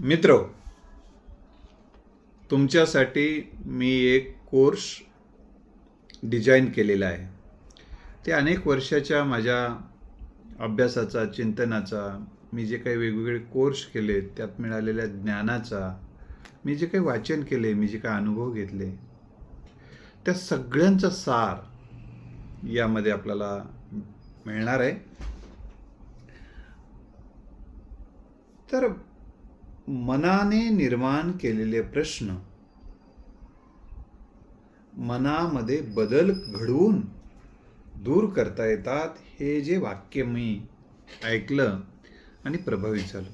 मित्र तुमच्यासाठी मी एक कोर्स डिझाईन केलेला आहे. ते अनेक वर्षाच्या माझ्या अभ्यासाचा चिंतनाचा मी जे काही वेगवेगळे कोर्स केले त्यात मिळालेल्या ज्ञानाचा मी जे काही वाचन केले मी जे काही अनुभव घेतले त्या सगळ्यांचा सार यामध्ये आपल्याला मिळणार आहे. तर मनाने निर्माण केलेले प्रश्न मनामध्ये बदल घडवून दूर करता येतात हे जे वाक्य मी ऐकलं आणि प्रभावित झालो.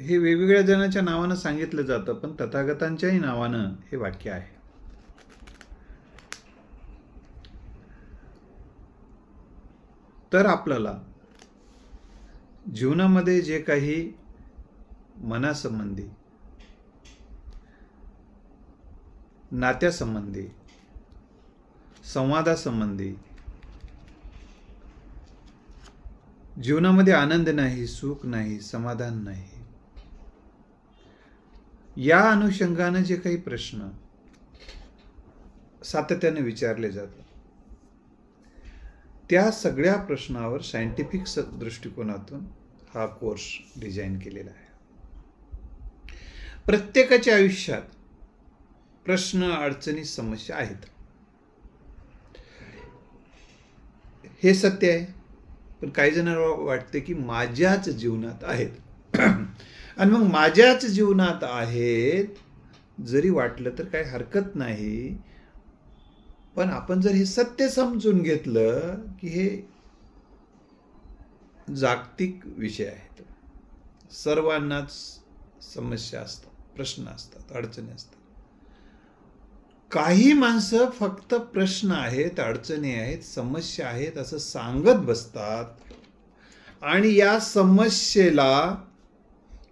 हे वेगवेगळ्या जणांच्या नावानं सांगितलं जातं पण तथागतांच्याही नावानं हे वाक्य आहे. तर आपल्याला जीवनामध्ये जे काही मनासंबंधी नात्यासंबंधी संवादासंबंधी जीवनामध्ये आनंद नाही सुख नाही समाधान नाही या अनुषंगानं जे काही प्रश्न सातत्याने विचारले जातात त्या सगळ्या प्रश्नावर सायंटिफिक दृष्टिकोनातून हा कोर्स डिझाईन केलेला आहे. प्रत्येकाच्या आयुष्यात प्रश्न अडचणी समस्या आहेत. हे सत्य आहे. पण काही जणांना वाटते की माझ्याच जीवनात आहेत. आणि मग माझ्याच जीवनात आहेत जरी वाटलं तर काही हरकत नाही. पण आपण जर हे सत्य समजून घेतलं की हे जागतिक विषय आहेत. सर्वांनाच समस्या असतात प्रश्न असतात अडचणी असतात. काही माणसं फक्त प्रश्न आहेत अडचणी आहेत समस्या आहेत असं सांगत बसतात. आणि या समस्येला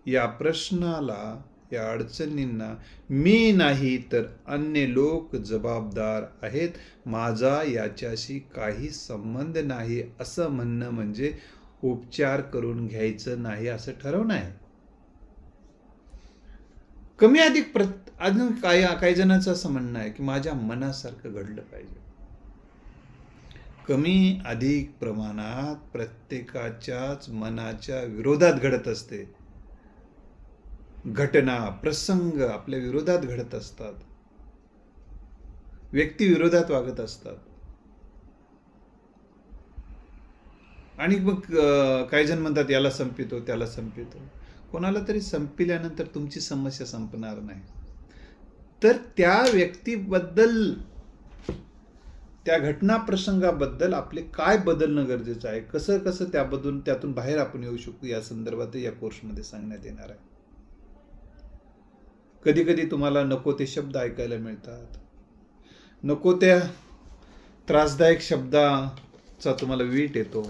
या प्रश्नाला या अडचणींना मी नाही तर अन्य लोक जबाबदार आहेत. माझा याच्याशी काही संबंध नाही असं म्हणणं म्हणजे उपचार करून घ्यायचं नाही असं ठरवणं आहे. कमी अधिक प्रत अजून काही काही जणांचं असं म्हणणं आहे की माझ्या मनासारखं घडलं पाहिजे. कमी अधिक प्रमाणात प्रत्येकाच्याच मनाच्या विरोधात घडत असते. घटना प्रसंग आपल्या विरोधात घडत असतात. व्यक्ती विरोधात वागत असतात. आणि मग काही जण म्हणतात याला संपितो त्याला संपितो. कोणाला तरी संपिल्यानंतर तुमची समस्या संपणार नाही. तर त्या व्यक्तीबद्दल त्या घटना प्रसंगाबद्दल आपले काय बदलणं गरजेचं आहे? कसं कसं त्याबद्दल त्यातून बाहेर आपण येऊ शकतो या संदर्भात या कोर्समध्ये सांगण्यात येणार आहे. कधी कधी तुम्हाला नको ते शब्द ऐकायला मिळतात. नको त्या त्रासदायक शब्दाचा तुम्हाला वीट येतो.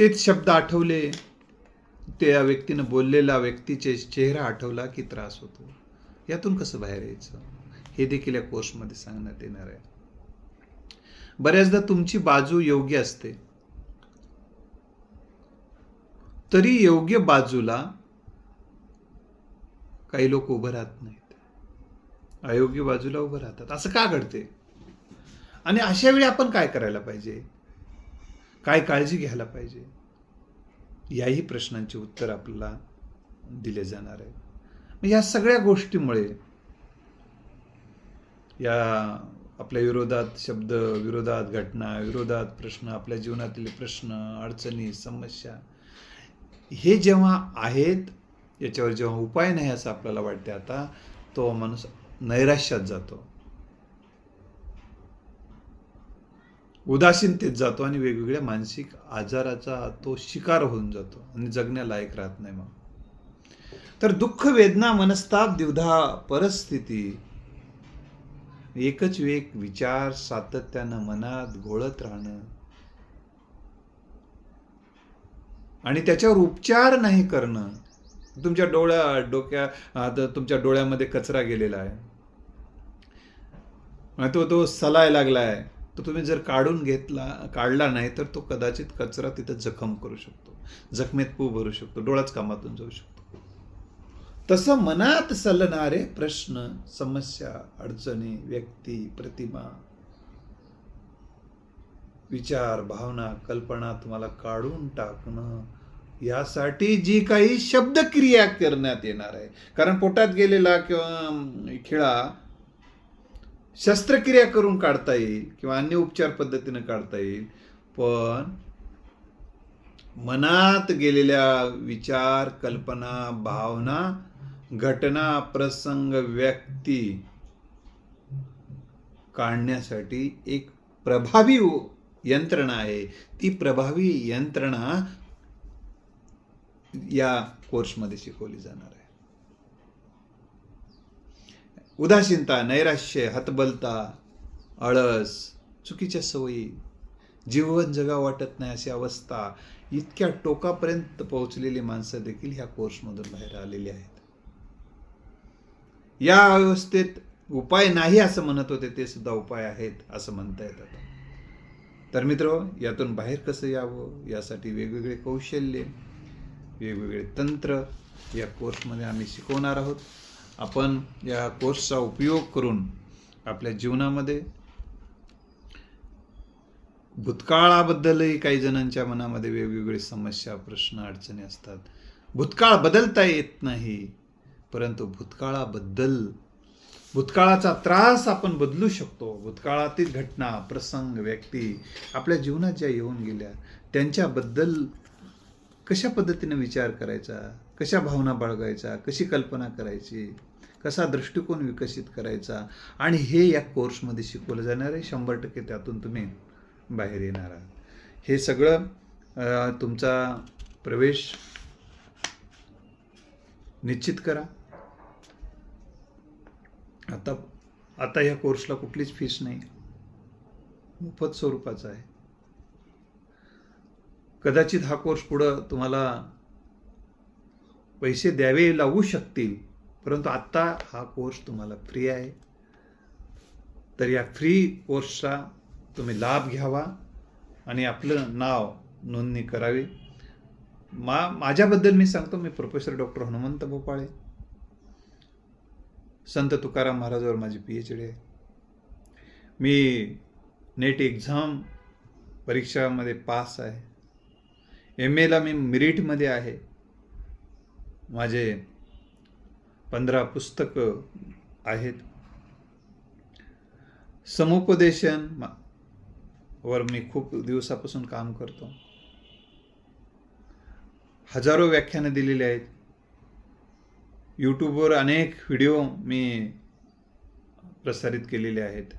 तेच शब्द आठवले. त्या व्यक्तीनं बोललेला व्यक्तीचे चेहरा आठवला की त्रास होतो. यातून कसं बाहेर यायचं? हे देखील या कोर्समध्ये सांगण्यात येणार आहे. बऱ्याचदा तुमची बाजू योग्य असते. तरी योग्य बाजूला काही लोक उभं राहत नाहीत. अयोग्य बाजूला उभं राहतात. असं का घडते आणि अशा वेळी आपण काय करायला पाहिजे? काय काळजी घ्यायला पाहिजे? याही प्रश्नांचे उत्तर आपल्याला दिले जाणार आहे मग या सगळ्या गोष्टीमुळे या आपल्या विरोधात शब्द विरोधात घटना विरोधात प्रश्न आपल्या जीवनातील प्रश्न अडचणी समस्या हे जेव्हा आहेत याच्यावर जेव्हा उपाय नाही असं आपल्याला वाटते आता तो माणूस नैराश्यात जातो. उदासीनतेत जातो आणि वेगवेगळ्या मानसिक आजाराचा तो शिकार होऊन जातो आणि जगण्यालायक राहत नाही मग. तर दुःख वेदना मनस्ताप दिवधा परिस्थिती एकच वेग विचार सातत्यानं मनात घोळत राहणं. आणि त्याच्यावर उपचार नाही करणं. तुमच्या डोळ्या डोक्या आता तुमच्या डोळ्यामध्ये कचरा गेलेला आहे. तो तो सलाय लागलाय. तो तुम्ही जर काढून घेतला काढला नाही तर तो कदाचित कचरा तिथं जखम करू शकतो. जखमेत पू भरू शकतो डोळाच कामातून जाऊ शकतो. तसं मनात सलणारे प्रश्न समस्या अडचणी व्यक्ती प्रतिमा विचार भावना कल्पना तुम्हाला काढून टाकणं यासाठी जी काही शब्दक्रिया करण्यात येणार आहे. कारण पोटात गेलेला किंवा खिळा शस्त्रक्रिया करून काढता येईल किंवा अन्य उपचार पद्धतीने काढता येईल पण मनात गेलेल्या विचार कल्पना भावना घटना प्रसंग व्यक्ती काढण्यासाठी एक प्रभावी यंत्रणा आहे. ती प्रभावी यंत्रणा या कोर्समध्ये शिकवली जाणार आहे. उदासीनता नैराश्य हतबलता आळस चुकीच्या सवयी जीवन जगा वाटत नाही अशी अवस्था इतक्या टोकापर्यंत पोहोचलेली माणसं देखील ह्या कोर्समधून बाहेर आलेली आहेत. या अवस्थेत उपाय नाही असं म्हणत होते ते सुद्धा उपाय आहेत असं म्हणता येत आता. तर मित्र यातून बाहेर कसं यावं? यासाठी वेगवेगळे कौशल्य वेगवेगळे तंत्र या कोर्समध्ये आम्ही शिकवणार आहोत. आपण या कोर्सचा उपयोग करून आपल्या जीवनामध्ये भूतकाळाबद्दलही काही जणांच्या मनामध्ये वेगवेगळे समस्या प्रश्न अडचणी असतात. भूतकाळ बदलता येत नाही परंतु भूतकाळाबद्दल भूतकाळाचा त्रास आपण बदलू शकतो. भूतकाळातील घटना प्रसंग व्यक्ती आपल्या जीवनात ज्या येऊन गेल्या त्यांच्याबद्दल कशा पद्धतीने विचार करायचा? कशा भावना बाळगायचा कशी कल्पना करायची? कसा दृष्टिकोन विकसित करायचा आणि हे या कोर्समध्ये शिकवलं जाणार आहे. शंभर टक्के त्यातून तुम्ही बाहेर येणार आहात. हे सगळं तुमचा प्रवेश निश्चित करा. आता आता या कोर्सला कुठलीच फीस नाही. मोफत स्वरूपाचा आहे. कदाचित हा कोर्स पुढं तुम्हाला पैसे द्यावे लागू शकतील परंतु आत्ता हा कोर्स तुम्हाला फ्री आहे. तर या फ्री कोर्सचा तुम्ही लाभ घ्यावा आणि आपलं नाव नोंदणी करावी. मा माझ्याबद्दल मी सांगतो मी प्रोफेसर डॉक्टर हनुमंत भोपाळे. संत तुकाराम महाराजावर माझी पी एच डी आहे. मी नेट एक्झाम परीक्षामध्ये पास आहे. एम एला मी मिरिटमध्ये आहे. माझे पंधरा पुस्तकं आहेत. समुपदेशन वर मी खूप दिवसापासून काम करतो. हजारो व्याख्यानं दिलेली आहेत. यूट्यूबवर अनेक व्हिडिओ मी प्रसारित केलेले आहेत.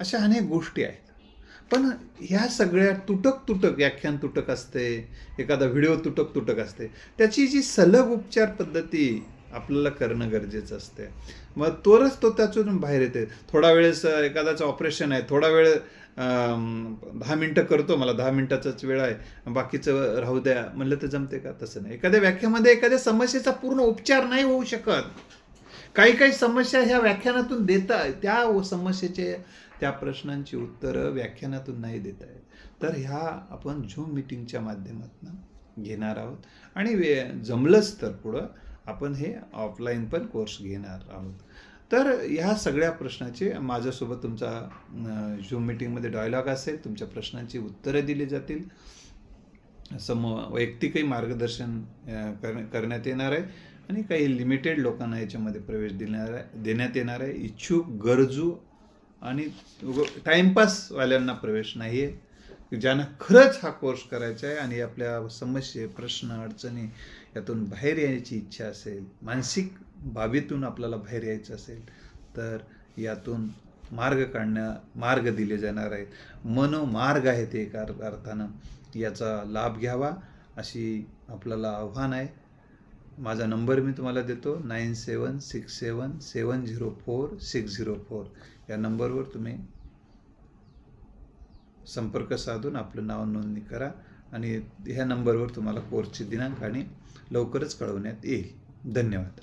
अशा अनेक गोष्टी आहेत. पण ह्या सगळ्या तुटक तुटक व्याख्यान तुटक असते एखादा व्हिडिओ तुटक तुटक असते त्याची जी सलग उपचार पद्धती आपल्याला करणं गरजेचं असते मग तोरच तो त्यातून बाहेर येते थोडा वेळेस एखाद्याचं ऑपरेशन आहे थोडा वेळ दहा मिनटं करतो मला दहा मिनटाचाच वेळ आहे बाकीचं राहू द्या. म्हणलं तर जमते का? तसं नाही. एखाद्या व्याख्यामध्ये एखाद्या समस्येचा पूर्ण उपचार नाही होऊ शकत. काही काही समस्या ह्या व्याख्यानातून देता त्या समस्येचे त्या प्रश्नांची उत्तरं व्याख्यानातून नाही देता येत तर ह्या आपण झूम मिटिंगच्या माध्यमातून घेणार आहोत. आणि वे जमलंच तर पुढं. आपण हे ऑफलाईन पण कोर्स घेणार आहोत. तर ह्या सगळ्या प्रश्नाचे माझ्यासोबत तुमचा झूम मिटिंगमध्ये डायलॉग असेल तुमच्या प्रश्नांची उत्तरं दिली जातील. सम वैयक्तिकही मार्गदर्शन कर करण्यात येणार आहे आणि काही लिमिटेड लोकांना याच्यामध्ये प्रवेश देणार आहे देण्यात येणार आहे. इच्छुक गरजू आणि टाईमपासवाल्यांना प्रवेश नाही आहे ज्यांना खरंच हा कोर्स करायचा आहे आणि आपल्या समस्ये प्रश्न अडचणी यातून बाहेर यायची इच्छा असेल मानसिक बाबीतून आपल्याला बाहेर यायचं असेल तर यातून मार्ग काढण्या मार्ग दिले जाणार आहेत. मनोमार्ग आहे ते एका अर्थानं. याचा लाभ घ्यावा अशी आपल्याला आव्हान आहे. माझा नंबर मी तुम्हाला देतो nine seven six seven seven zero four six zero four. या नंबरवर तुम्ही संपर्क साधून आपलं नाव नोंदणी करा आणि ह्या नंबरवर तुम्हाला कोर्सची दिनांक आणि लवकरच कळवण्यात येईल. धन्यवाद.